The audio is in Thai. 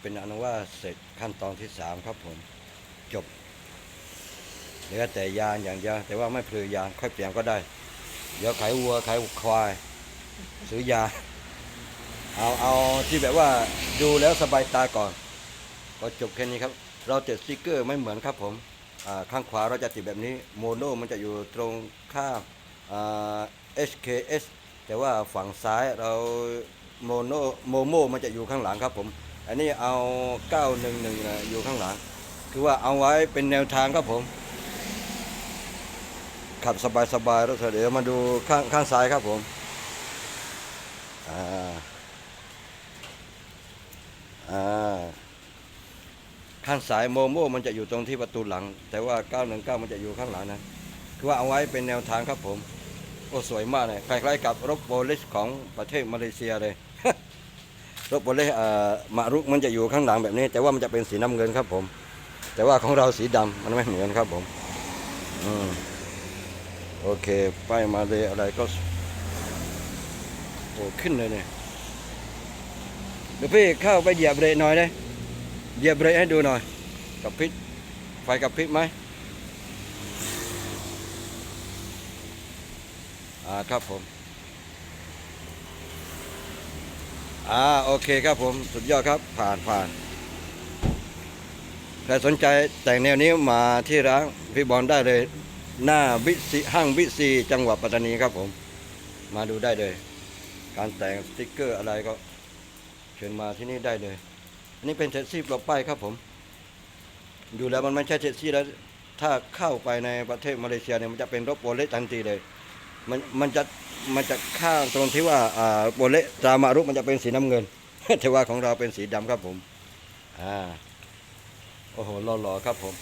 เป็นอนุว่าเสร็จขั้นตอนที่สามครับผมจบเหลือแต่ยางอย่างเดียวแต่ว่าไม่พลือยางค่อยเปลี่ยนก็ได้ เดี๋ยวขายวัวขายควาย ซื้อยา เอาเอาที่แบบว่าดูแล้วสบายตาก่อน ก็จบแค่นี้ครับ เราติดสติกเกอร์ไม่เหมือนครับผมข้างขวาเราจะติดแบบนี้โมโนมันจะอยู่ตรงข้าม HKS แต่ว่าฝั่งซ้ายเราโมโนโมโมมันจะอยู่ข้างหลังครับผม อันนี้เอา 911นะอยู่ข้างหลัง คือว่าเอาไว้เป็นแนวทางครับผม ขับสบายๆแล้วเดี๋ยวมาดูข้างข้างซ้ายครับผมอ่าอ่าข้างสายโมโม่มันจะอยู่ตรงที่ประตูหลัง แต่ว่า 919 มันจะอยู่ข้างหลังนะคือว่าเอาไว้เป็นแนวทางครับผมโอ้สวยมากเลยคล้ายๆกับรถโบลิสของประเทศมาเลเซียเลย รถโบลิสเอ่มารุกมันจะอยู่ข้างหลังแบบนี้ แต่ว่ามันจะเป็นสีน้ำเงินครับผม แต่ว่าของเราสีดำมันไม่เหมือนครับผมอืมโอเคป้ายมาเลยอะไรก็โอ้ขึ้นเลยเนี่ยเดี๋ยวพี่เข้าไปเหยียบเบรกหน่อยเลยเหยียบเบรกให้ดูหน่อย กับพริบไฟกับพริบไหมอ่าครับผม อ่าโอเคครับผมสุดยอดครับผ่านผ่านใครสนใจแต่งแนวนี้มาที่ร้านพี่บอลได้เลย หน้าวิซีห้างวิซีจังหวัดปัตตานีครับผม มาดูได้เลย การแต่งสติ๊กเกอร์อะไรก็ เชิญมาที่นี่ได้เลย อันนี้เป็นแท็กซี่ปลอบป้ายครับผมดูแล้วมันไม่ใช่แท็กซี่แล้วถ้าเข้าไปในประเทศมาเลเซียเนี่ยมันจะเป็นรถโบเละทันทีเลย มันมันจะมันจะข้างตรงที่ว่าอ่าโบเละตามารุมันจะเป็นสีน้ำเงิน แต่ว่าของเราเป็นสีดำครับผมอ่าโอ้โหหล่อๆครับผม